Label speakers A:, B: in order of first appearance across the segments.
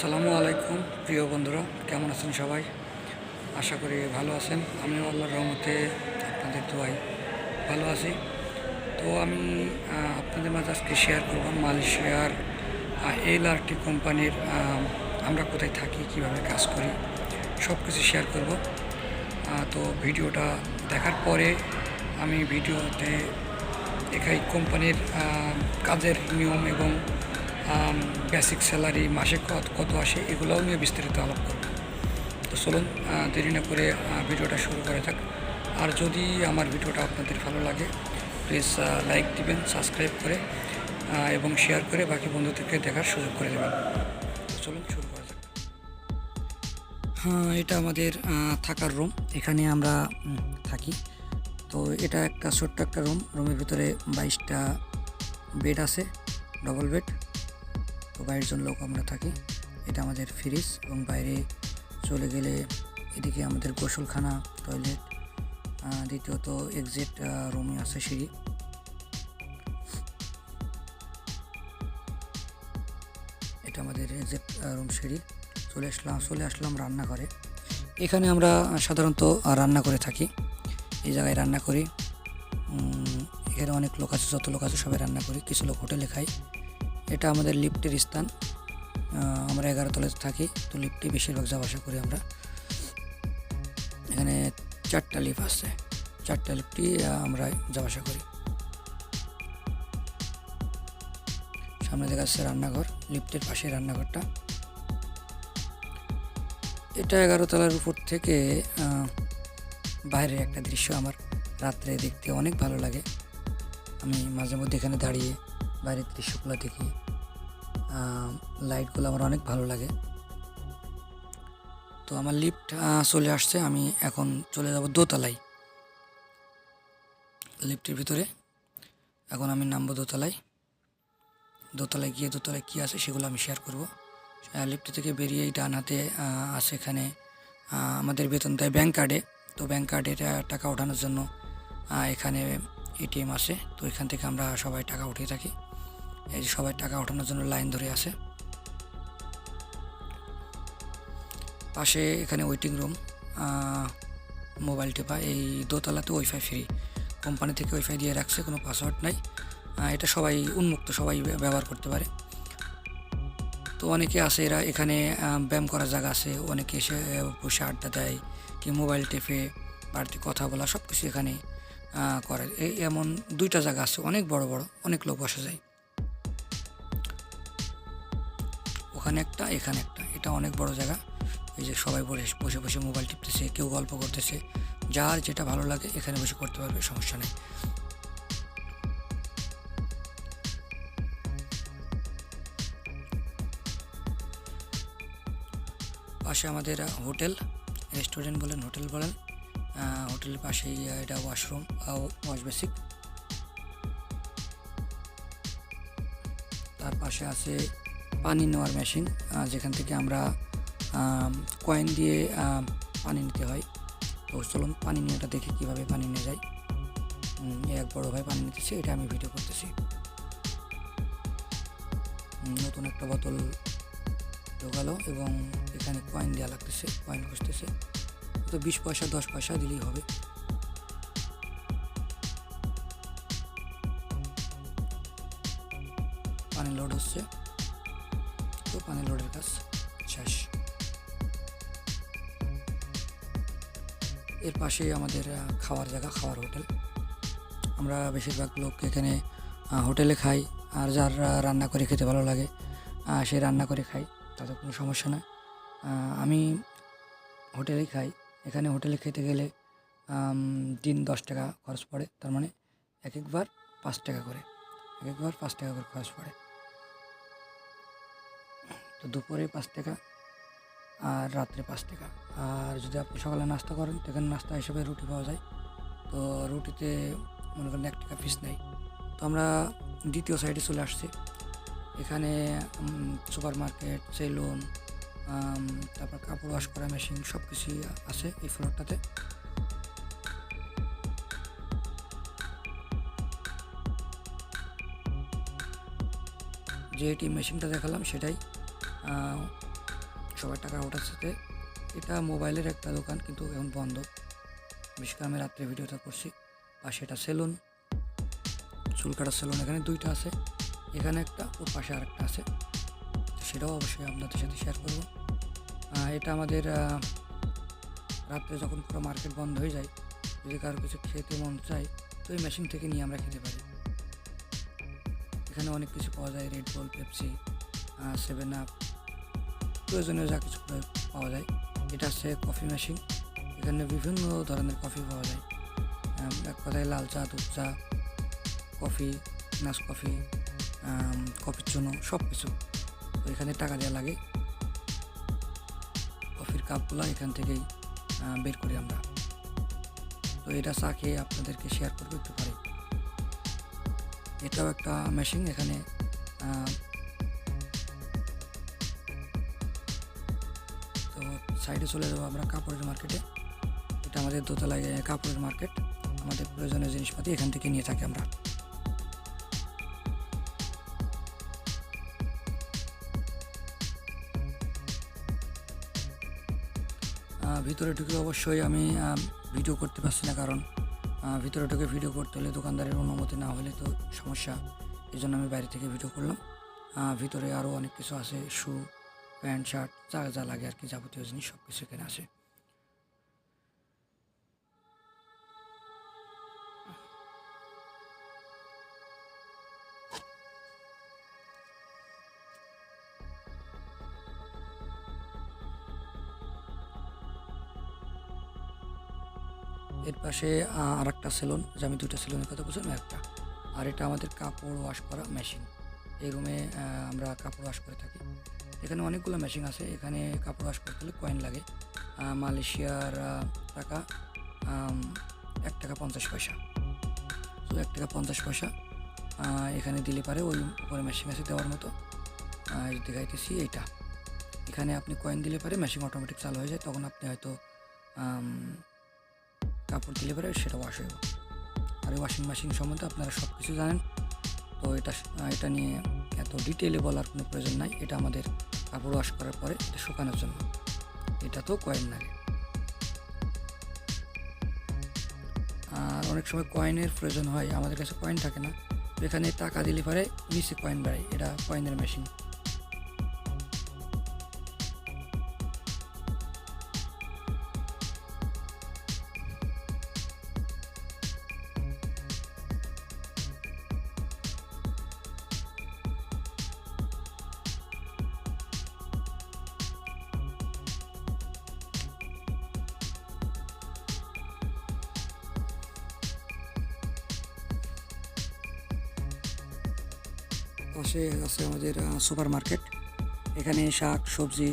A: আসসালামু আলাইকুম, প্রিয় বন্ধুরা, কেমন আছেন সবাই? আশা করি ভালো আছেন। আমিও আল্লাহর রহমতে আপনাদের দোয়াই ভালো আছি। তো আমি আপনাদের মাঝে আজকে শেয়ার করব মালয়েশিয়ার এল আর টি কোম্পানির আমরা কোথায় থাকি, কীভাবে কাজ করি সব কিছু শেয়ার করব তো ভিডিওটা দেখার পরে আমি ভিডিওতে এখানে কোম্পানির কাজের নিয়ম এবং বেসিক স্যালারি মাসে কত কত আসে, এগুলোও নিয়ে বিস্তারিত আলাপ করব। তো চলুন দেরি না করে ভিডিওটা শুরু করা যাক। আর যদি আমার ভিডিওটা আপনাদের ভালো লাগে প্লিজ লাইক দিবেন সাবস্ক্রাইব করে এবং শেয়ার করে বাকি বন্ধুদেরকে দেখার সুযোগ করে দেবেন। চলুন, শুরু করা যাক। হ্যাঁ এটা আমাদের থাকার রুম এখানে আমরা থাকি। তো এটা একটা ছোট্ট একটা রুম রুমের ভিতরে বাইশটা বেড আছে ডবল বেড তো বাইশ জন লোক আমরা থাকি। এটা আমাদের ফ্রিজ এবং বাইরে চলে গেলে এদিকে আমাদের গোসলখানা, টয়লেট দ্বিতীয়ত এক্সিট রুমে আছে সিঁড়ি। এটা আমাদের এক্সিট রুম সিঁড়ি। চলে আসলাম চলে আসলাম রান্নাঘরে। এখানে আমরা সাধারণত রান্না করে থাকি। এই জায়গায় রান্না করি। এখানে অনেক লোক আছে, যত লোক আছে সবাই রান্না করি। কিছু লোক হোটেলে খাই। এটা আমাদের লিফটের স্থান। আমরা এগারো তলায় থাকি তো লিফটে বেশিরভাগ যাওয়া আসা করি আমরা। এখানে চারটা লিফট আছে। চারটা লিফটই আহ, আমরা যাওয়া আসা করি। সামনে দেখা যাচ্ছে রান্নাঘর লিফটের পাশে রান্নাঘরটা। এটা এগারো তলার উপর থেকে বাইরের একটা দৃশ্য আমার। রাত্রে দেখতে অনেক ভালো লাগে। আমি মাঝে মধ্যে এখানে দাঁড়িয়ে বাইরের দৃশ্যগুলো দেখি। লাইটগুলো আমার অনেক ভালো লাগে। তো আমার লিফট চলে আসছে। আমি এখন চলে যাব দোতলায়। লিফটের ভিতরে। এখন আমি নামবো দোতলায়। দোতলায় গিয়ে দোতলায় কী আছে সেগুলো আমি শেয়ার করব। লিফট থেকে বেরিয়ে ডান হাতে আছে এখানে আমাদের বেতন দেয় ব্যাঙ্ক কার্ডে তো ব্যাঙ্ক কার্ডে টাকা ওঠানোর জন্য এখানে এটিএম আছে। তো এখান থেকে আমরা সবাই টাকা উঠিয়ে থাকি। এই সবাই টাকা ওঠানোর জন্য লাইন ধরে আছে। পাশে এখানে ওয়েটিং রুম মোবাইল টেপা, এই দোতলাতে ওয়াইফাই ফ্রি কোম্পানি থেকে ওয়াইফাই দিয়ে রাখছে, কোনো পাসওয়ার্ড নাই। এটা সবাই উন্মুক্ত, সবাই ব্যবহার করতে পারে। তো অনেকে আছে এরা এখানে ব্যায়াম করার জায়গা আছে, অনেকে এসে বসে আড্ডা দেয় কি মোবাইল টেপে, বাড়িতে কথা বলা সব কিছু এখানে করে। এমন দুইটা জায়গা আছে, অনেক বড় বড়, অনেক লোক বসা যায়। ওখানে একটা, এখানে একটা। এটা অনেক বড় জায়গা। এই যে সবাই বলে বসে বসে মোবাইল টিপতেছে, কেউ গল্প করতেছে। যার যেটা ভালো লাগে, এখানে বসে করতে পারবে, সমস্যা নেই। পাশে আমাদের হোটেল, রেস্টুরেন্ট বলেন, হোটেল বলেন। হোটেলের পাশেই এটা ওয়াশরুম ওয়াশ বেসিক। তার পাশে আছে পানি নেওয়ার মেশিন যেখান থেকে আমরা কয়েন দিয়ে পানি নিতে হয়। তো চলুন পানি নিয়েটা দেখে কীভাবে পানি নিয়ে যায়। এক বড় ভাই পানি নিতেছে, এটা আমি ভিডিও করতেছি। নতুন একটা বোতল ঢোকালো এবং এখানে কয়েন দেওয়া লাগতেছে, কয়েন খুঁজতেছে। তো বিশ পয়সা, দশ পয়সা দিলেই হবে। পানি লোড হচ্ছে। তো পানি লোডের কাজ শেষ এর পাশেই আমাদের খাওয়ার জায়গা খাওয়ার হোটেল আমরা বেশিরভাগ লোক এখানে হোটেলে খাই আর যার রান্না করে খেতে ভালো লাগে সে রান্না করে খাই তাতে কোনো সমস্যা নয় আমি হোটেলেই খাই এখানে হোটেলে খেতে গেলে দিন দশ টাকা খরচ পড়ে তার মানে এক একবার পাঁচ টাকা করে এক একবার পাঁচ টাকা করে খরচ পড়ে তো দুপুরে পাঁচ টাকা আর রাত্রে পাঁচ টাকা। আর যদি আপনি সকালে নাস্তা করেন তো এখানে নাস্তা হিসেবে রুটি পাওয়া যায়। তো রুটিতে মনে করেন এক টাকা ফিস নেই তো আমরা দ্বিতীয় সাইডে চলে আসছি। এখানে সুপার মার্কেট সেলুন তারপর কাপড় ওয়াশ করা মেশিন সব কিছুই আছে এই ফ্লোরটাতে যে এটি মেশিনটা দেখালাম সেটাই। সবাই টাকা ওঠাচ্ছে এটা মোবাইলের একটা দোকান, কিন্তু এখন বন্ধ। বিশেষ আমি রাত্রে ভিডিওটা করছি। পাশে এটা সেলুন, চুল কাটার সেলুন, এখানে দুইটা আছে। এখানে একটা, ওর পাশে আরেকটা আছে। সেটাও অবশ্যই আপনাদের সাথে শেয়ার করব। এটা আমাদের রাত্রে যখন পুরো মার্কেট বন্ধ হয়ে যায়, যদি কারও কিছু খেতে মন চায়, তো এই মেশিন থেকে নিয়ে আমরা খেতে পারি। এখানে অনেক কিছু পাওয়া যায় Red Bull Pepsi Seven Up প্রয়োজনীয় যা কিছু পাওয়া যায়। এটা হচ্ছে কফি মেশিন এখানে বিভিন্ন ধরনের কফি পাওয়া যায়। এক কথায় লাল চা, দুধ চা কফি নাস কফি কফির জন্য সব কিছু এখানে টাকা দেওয়া লাগে। কফির কাপগুলো এখান থেকেই বের করি আমরা। তো এটা চা খেয়ে আপনাদেরকে শেয়ার করব একটু পরে। এটাও একটা মেশিন এখানে সাইডে চলে যাব আমরা কাপড়ের মার্কেটে এটা আমাদের দোতলায় কাপড়ের মার্কেট আমাদের প্রয়োজনীয় জিনিসপাতি এখান থেকে নিয়ে থাকি আমরা। ভিতরে ঢুকে অবশ্যই আমি ভিডিও করতে পারছি না কারণ ভিতরে ঢুকে ভিডিও করতে হলে দোকানদারের অনুমতি না হলে তো সমস্যা। এই জন্য আমি বাইরে থেকে ভিডিও করলাম। ভিতরে আরও অনেক কিছু আছে শু প্যান্ট, শার্ট, যা যা লাগে আর কি যাবতীয় জিনিস সব কিছু এখানে আছে। এর পাশে আর একটা সেলুন, যে আমি দুটো সেলুনের কথা বলছিলাম একটা। আর এটা আমাদের কাপড় ওয়াশ করা মেশিন। এই রুমে আমরা কাপড় ওয়াশ করে থাকি। এখানে অনেকগুলো মেশিন আছে, এখানে কাপড় ওয়াশ করতে হলে কয়েন লাগে। মালয়েশিয়ার টাকা এক টাকা পঞ্চাশ পয়সা। তো এক টাকা পঞ্চাশ পয়সা এখানে দিলে পারে ওই উপরে মেশিন আছে দেওয়ার মতো। দেখাইতেছি এইটা। এখানে আপনি কয়েন দিলে পারে মেশিন অটোমেটিক চালু হয়ে যায়, তখন আপনি হয়তো কাপড় দিলে পারে সেটা ওয়াশ হয়ে। আর এই ওয়াশিং মেশিন সম্বন্ধে আপনারা সব কিছু জানেন। তো এটা এটা নিয়ে এত ডিটেলে বলার কোনো প্রয়োজন নাই। এটা আমাদের কাপড় ওয়াশ করার পরে এটা শুকানোর জন্য। এটা তো কয়েন লাগে। আর অনেক সময় কয়েনের প্রয়োজন হয়, আমাদের কাছে কয়েন থাকে না। এখানে টাকা দিলে পরে নিচে কয়েন বেড়ায়, এটা কয়েনের মেশিন আছে আমাদের সুপার মার্কেট এখানে শাক, সবজি,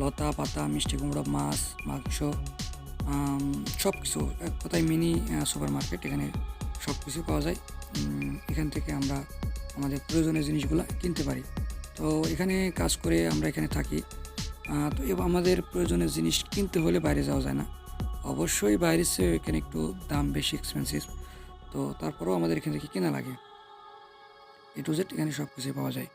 A: লতা, পাতা, মিষ্টি কুমড়ো, মাছ, মাংস সব কিছু এক কথায় মিনি সুপার মার্কেট এখানে সব কিছু পাওয়া যায়। এখান থেকে আমরা আমাদের প্রয়োজনীয় জিনিসগুলো কিনতে পারি। তো এখানে কাজ করে আমরা এখানে থাকি। তো আমাদের প্রয়োজনীয় জিনিস কিনতে হলে বাইরে যাওয়া যায় না। অবশ্যই বাইরের চেয়ে এখানে একটু দাম বেশি এক্সপেন্সিভ তো তারপরেও আমাদের এখান থেকে কেনা লাগে। এ টু জেড এখানে সব কিছুই পাওয়া যায়।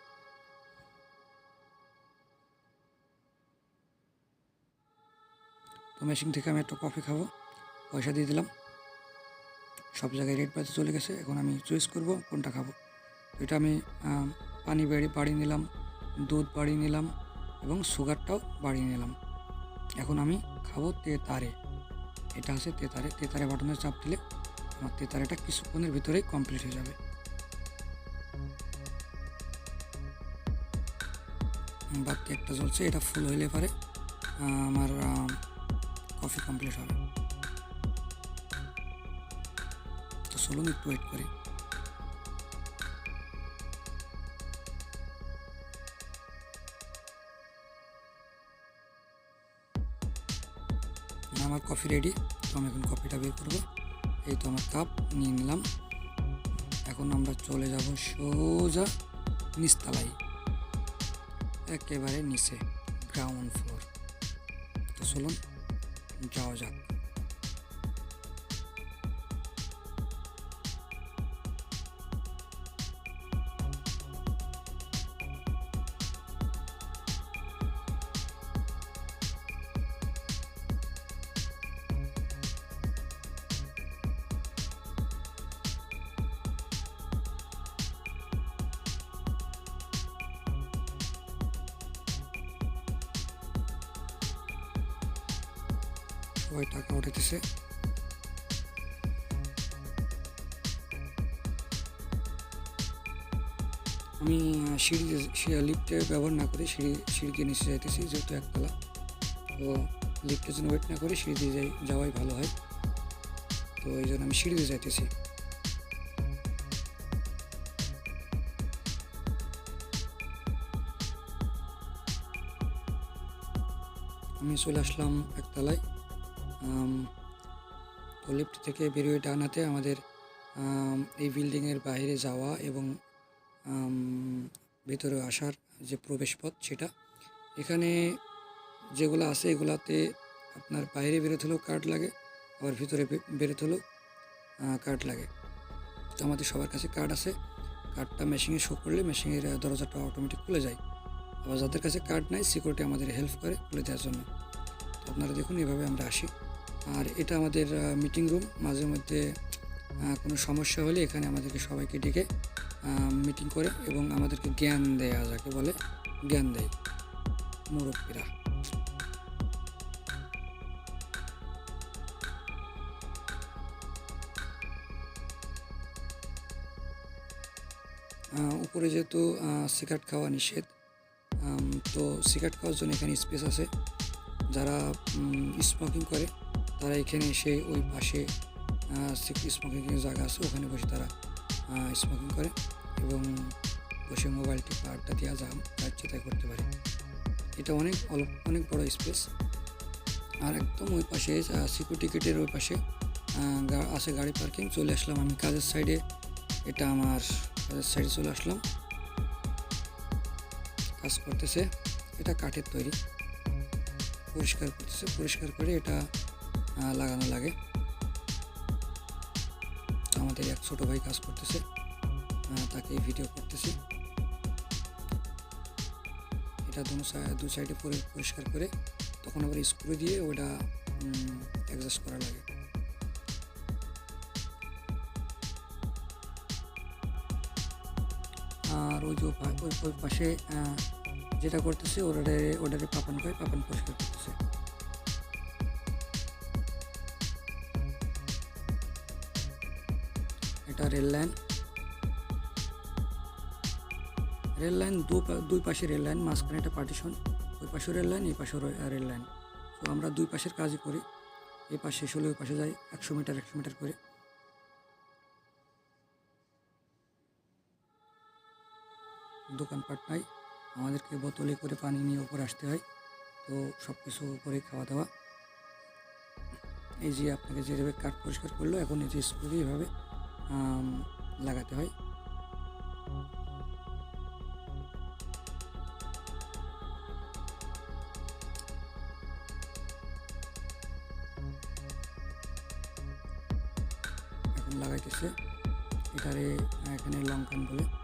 A: তো মেশিন থেকে আমি একটু কফি খাব। পয়সা দিয়ে দিলাম। সব জায়গায় রেট বাড়তে চলে গেছে। এখন আমি চয়েস করব কোনটা খাব। এটা আমি পানি বাড়ি বাড়িয়ে নিলাম, দুধ বাড়িয়ে নিলাম এবং সুগারটাও বাড়িয়ে নিলাম। এখন আমি খাব তেতারে। এটা আছে তেতারে। তেতারে বাটনে চাপ দিলে আমার তেতারেটা কিছুক্ষণের ভিতরেই কমপ্লিট হয়ে যাবে। বাতি একটা জ্বলছে, এটা ফুল হইলে পরে আমার কফি কমপ্লিট হবে। তো চলুন একটু ওয়েট করি। আমার কফি রেডি তো আমি এখন কফিটা বের করব। এই তো আমার কাপ নিয়ে নিলাম। এখন আমরা চলে যাব সোজা নিস্তালাই। একেবারে নিচে গ্রাউন্ড ফ্লোর তো চলুন যাওয়া যাক। সবাই টাকা উঠাইতেছে আমি সিঁড়ি লিফটে ব্যবহার না করে সিঁড়ি সিঁড়ি দিয়ে নিচে যাইতেছি যেহেতু একতলা তো লিফটের জন্য ওয়েট না করে সিঁড়ি দিয়ে যাই যাওয়াই ভালো হয় তো এই জন্য আমি সিঁড়ি দিয়ে যাইতেছি আমি চলে আসলাম একতলায় তো লিফট থেকে বেরিয়ে ডানাতে আমাদের এই বিল্ডিংয়ের বাইরে যাওয়া এবং ভেতরে আসার যে প্রবেশপথ সেটা। এখানে যেগুলো আছে এগুলাতে আপনার বাইরে বেরোতে হলেও কার্ড লাগে, আবার ভিতরে বেরোতে হলেও কার্ড লাগে। তো আমাদের সবার কাছে কার্ড আছে। কার্ডটা মেশিনে শো করলে মেশিনের দরজাটা অটোমেটিক খুলে যায়। আবার যাদের কাছে কার্ড নাই সিকিউরিটি আমাদের হেল্প করে খুলে দেওয়ার জন্য। আপনারা দেখুন, এভাবে আমরা আসি। আর এটা আমাদের মিটিং রুম মাঝে মধ্যে কোনো সমস্যা হলে এখানে আমাদেরকে সবাইকে ডেকে মিটিং করে এবং আমাদেরকে জ্ঞান দেয়া, যাকে বলে জ্ঞান দেয় মুরব্বীরা। উপরে যেহেতু সিগারেট খাওয়া নিষেধ তো সিগারেট খাওয়ার জন্য এখানে স্পেস আছে। যারা স্মোকিং করে তারা এখানে এসে ওই পাশে স্মোকিংয়ের জায়গা আছে, ওখানে বসে তারা স্মোকিং করে এবং বসে মোবাইলটি আড্ডা দেওয়া যা তাই করতে পারে। এটা অনেক অল্প অনেক বড় স্পেস আর একদম ওই পাশে সিকিউরিটি গেটের ওই পাশে আছে গাড়ি পার্কিং চলে আসলাম আমি কাজের সাইডে এটা আমার কাজের সাইডে চলে আসলাম। কাজ করতেছে। এটা কাঠের তৈরি। পরিষ্কার করতেছে, পরিষ্কার করে এটা লাগানো লাগে। আমাদের এক ছোট ভাই কাজ করতেছে তাকে ভিডিও করতেছি। এটা দু দু সাইডে পরি, পরিষ্কার করে, তখন আবার স্ক্রু দিয়ে ওটা অ্যাডজাস্ট করা লাগে। আর ওই যে ওই পাশে যেটা করতেছে, ওটারে ওটারে পাপান করে, পাপান পরিষ্কার করতেছে। Rail line. রেল লাইন দুই পাশে রেল লাইন, মাঝখানে একটা পার্টিশন ওই পাশে রেল লাইন, এই পাশে রেল লাইন। তো আমরা দুই পাশের কাজই করি। এই পাশে শেষ হলে ওই পাশে যাই, একশো মিটার একশো মিটার করে। দোকানপাট নাই আমাদেরকে বোতলে করে পানি নিয়ে উপরে আসতে হয়। তো সব কিছু উপরে খাওয়া দাওয়া। এই যে আপনাকে যেভাবে কাঠ পরিষ্কার করল, এখন এই যে দিয়ে এভাবে লাগাতে হয়। লাগাইতেছে। এটারে এখানে লঙ্কান বলে।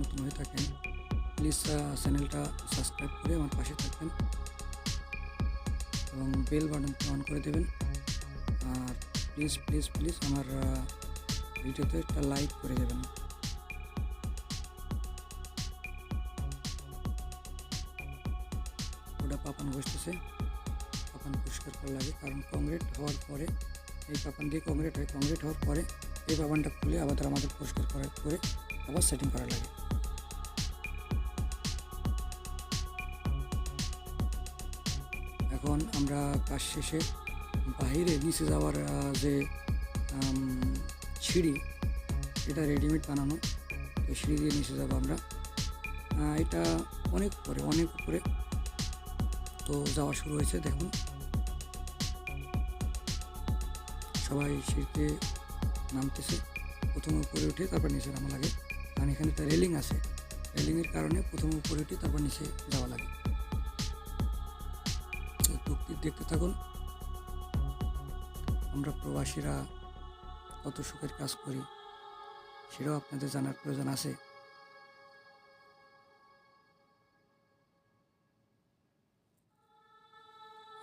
A: নতুন হয়ে থাকেন প্লিজ চ্যানেলটা সাবস্ক্রাইব করে আমার পাশে থাকবেন এবং বেল বাটনটা অন করে দেবেন। আর প্লিজ প্লিজ প্লিজ আমার ভিডিওতে একটা লাইক করে দেবেন। ওটা পাপান বসতেছে। পাপান পরিষ্কার করা লাগে, কারণ কংক্রিট হওয়ার পরে, এই পাপান দিয়ে কংক্রিট হয় কংক্রিট হওয়ার পরে এই পাপানটা খুলে আবার আমাদের পরিষ্কার করে আবার সেটিং করা লাগে। এখন আমরা কাজ শেষে বাইরে নিচে যাওয়ার যে সিঁড়ি, এটা রেডিমেড বানানো। তো সিঁড়ি দিয়ে নিচে যাব আমরা। এটা অনেক উপরে অনেক উপরে। তো যাওয়া শুরু হয়েছে, দেখুন। সবাই সিঁড়িতে নামতেছে। প্রথমে উপরে উঠে তারপর নিচে নামা লাগে। কারণ এখানে একটা রেলিং আছে। রেলিংয়ের কারণে প্রথমে উপরে উঠে তারপর নিচে যাওয়া লাগে। দেখতে থাকুন। আমরা প্রবাসীরা কত সুখের কাজ করি, সেটাও আপনাদের জানার প্রয়োজন আছে।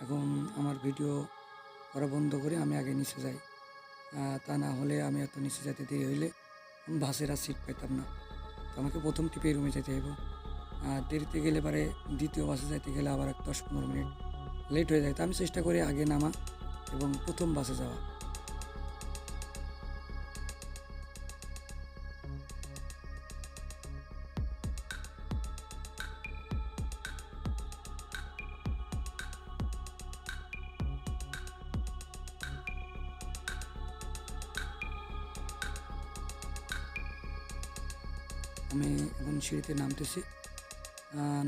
A: এখন আমার ভিডিও করা বন্ধ করে আমি আগে নিচে যাই। তা না হলে আমি এত নিচে যেতে দেরি হইলে আমি বাসের আর সিট পাইতাম না। তো আমাকে প্রথম টিপে রুমে যেতে হইব। দেরিতে গেলে পরে দ্বিতীয় বাসে যাইতে গেলে আবার এক দশ পনেরো মিনিট। লেট হয়ে যায়। তো আমি চেষ্টা করি আগে নামা এবং প্রথম বাসে যাওয়া। আমি এখন সিঁড়িতে নামতেছি।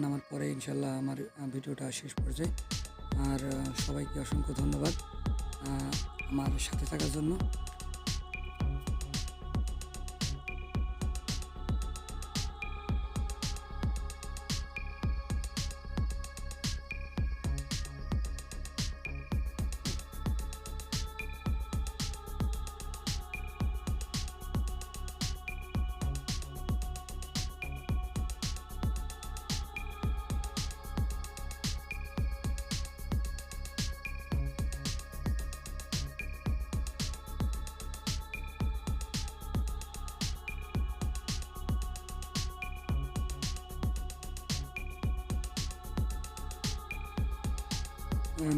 A: নামার পরে ইনশাল্লাহ আমার ভিডিওটা শেষ পর্যায়ে। আর সবাইকে অসংখ্য ধন্যবাদ আমার সাথে থাকার জন্য।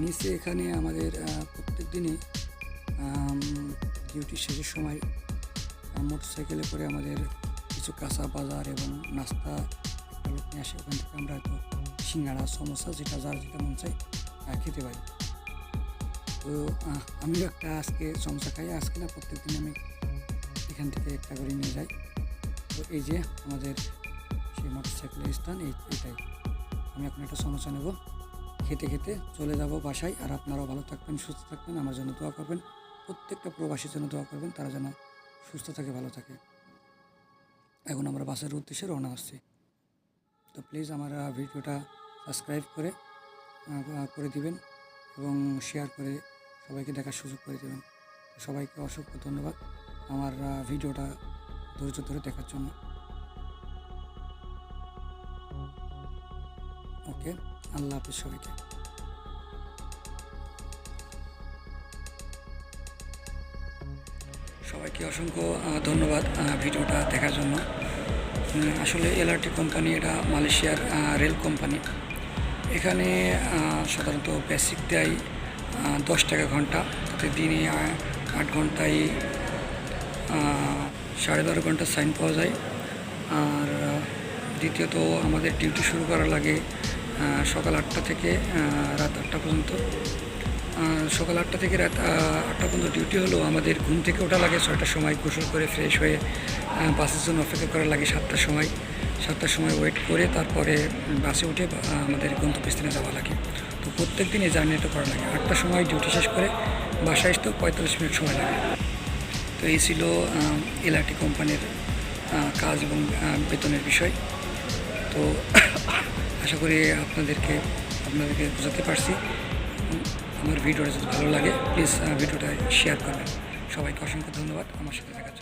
A: নিচে এখানে আমাদের প্রত্যেক দিনই ডিউটি শেষের সময় মোটর সাইকেলে করে আমাদের কিছু কাঁচা বাজার এবং নাস্তা নিয়ে আসে। ওখান থেকে আমরা হয়তো সিঙ্গাড়া যেটা, যার যেটা মন চাই খেতে পারি। তো আমিও একটা আজকে সমোসা খাই। আজকে না, প্রত্যেক দিন আমি এখান থেকে একটা করে নিয়ে যাই। তো এই যে আমাদের সেই মোটর সাইকেলের স্থান, এই, এটাই। আমি এখন একটা সমস্যা নেব। খেতে খেতে চলে যাব বাসায়। আর আপনারাও ভালো থাকবেন, সুস্থ থাকবেন। আমার জন্য দোয়া করবেন। প্রত্যেকটা প্রবাসীর জন্য দোয়া করবেন, তারা যেন সুস্থ থাকে, ভালো থাকে। এখন আমরা বাসের উদ্দেশ্যে রওনা হচ্ছি। তো প্লিজ আমার ভিডিওটা সাবস্ক্রাইব করে করে দিবেন এবং শেয়ার করে সবাইকে দেখার সুযোগ করে দেবেন। সবাইকে অসংখ্য ধন্যবাদ আমার ভিডিওটা ধৈর্য ধরে দেখার জন্য। ওকে আল্লাহ হাফিজ সবাইকে। সবাইকে অসংখ্য ধন্যবাদ ভিডিওটা দেখার জন্য। আসলে এলআরটি কোম্পানি এটা মালয়েশিয়ার রেল কোম্পানি। এখানে সাধারণত বেসিক দেয় দশ টাকা ঘণ্টা। তাতে দিনে আট ঘন্টায় সাড়ে বারো ঘণ্টা সাইন পাওয়া যায়। আর দ্বিতীয়ত আমাদের ডিউটি শুরু করার লাগে সকাল আটটা থেকে রাত আটটা পর্যন্ত। সকাল আটটা থেকে রাত আটটা পর্যন্ত ডিউটি হলো আমাদের ঘুম থেকে ওঠা লাগে, ছয়টার সময় গোসল করে ফ্রেশ হয়ে বাসের জন্য অপেক্ষা করা লাগে সাতটার সময়। সাতটার সময় ওয়েট করে তারপরে বাসে উঠে আমাদের গন্তব্যস্থানে যাওয়া লাগে। তো প্রত্যেক দিন এই জার্নিটা করা লাগে। আটটার সময় ডিউটি শেষ করে বাসায় আসতেও পঁয়তাল্লিশ মিনিট সময় লাগে। তো এই ছিল এলআরটি কোম্পানির কাজ এবং বেতনের বিষয়। তো আশা করি আপনাদেরকে আপনাদেরকে বোঝাতে পারছি। আমার ভিডিওটা যদি ভালো লাগে প্লিজ ভিডিওটা শেয়ার করবেন। সবাইকে অসংখ্য ধন্যবাদ। আমার সাথে দেখা।